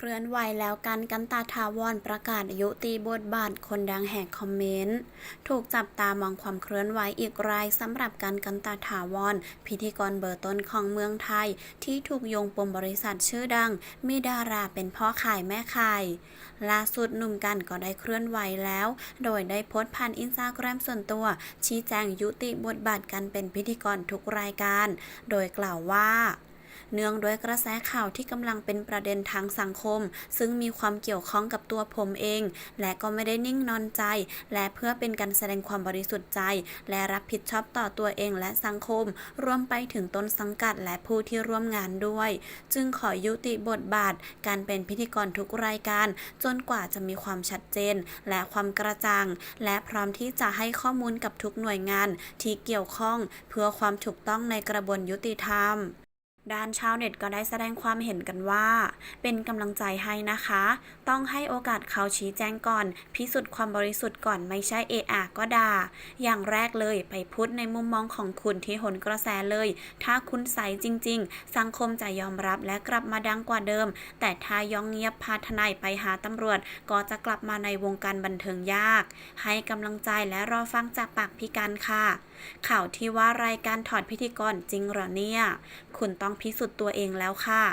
เคลื่อนไหวแล้วกันกันตาทาวรประกาศยุติบทบาทคนดังแหกคอมเมนต์ ถูกจับตามองความเคลื่อนไหวอีกรายสำหรับการกันตาถาวร พิธีกรเบอร์ต้นของเมืองไทย ที่ถูกโยงปมบริษัทชื่อดัง มีดาราเป็นพ่อขายแม่ขายล่าสุดหนุ่มกันก็ได้เคลื่อนไหวแล้ว โดยได้โพสต์ผ่านอินสตาแกรมส่วนตัว ชี้แจงยุติบทบาทการเป็นพิธีกรทุกรายการ โดยกล่าวว่า เนื่องด้วยกระแสข่าวที่กำลังเป็นประเด็นทางสังคม ซึ่งมีความเกี่ยวข้องกับตัวผมเอง และก็ไม่ได้นิ่งนอนใจ และเพื่อเป็นการแสดงความบริสุทธิ์ใจ และรับผิดชอบต่อตัวเองและสังคม รวมไปถึงต้นสังกัดและผู้ที่ร่วมงานด้วย จึงขอยุติบทบาท การเป็นพิธีกรทุกรายการ จนกว่าจะมีความชัดเจน และความกระจ่าง และพร้อมที่จะให้ข้อมูลกับทุกหน่วยงานที่เกี่ยวข้อง เพื่อความถูกต้องในกระบวนยุติธรรม ด้านชาวเน็ตก็ได้แสดงความเห็นกันว่า เป็นกำลังใจให้นะคะ ต้องให้โอกาสเขาชี้แจงก่อน พิสูจน์ความบริสุทธิ์ก่อนไม่ใช่เอะอะก็ด่า อย่างแรกเลยไปพูดในมุมมองของคุณที่หนกระแสเลย ถ้าคุณใสจริง ๆ สังคมจะยอมรับและกลับมาดังกว่าเดิม แต่ถ้ายองเงียบพาทนายไปหาตำรวจ ก็จะกลับมาในวงการบันเทิงยาก ให้กำลังใจและรอฟังจากปากพี่กันค่ะ ข่าวที่ว่ารายการถอดพิธีกรจริงเหรอเนี่ย คุณต้องพิสูจน์ตัวเองแล้วค่ะ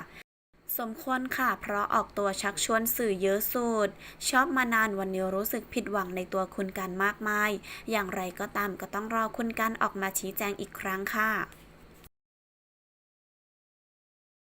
สมควรค่ะ เพราะออกตัวชักชวนสื่อเยอะสุด ชอบมานานวันนี้รู้สึกผิดหวังในตัวคุณการมากมาย อย่างไรก็ตามก็ต้องรอคุณการออกมาชี้แจงอีกครั้งค่ะ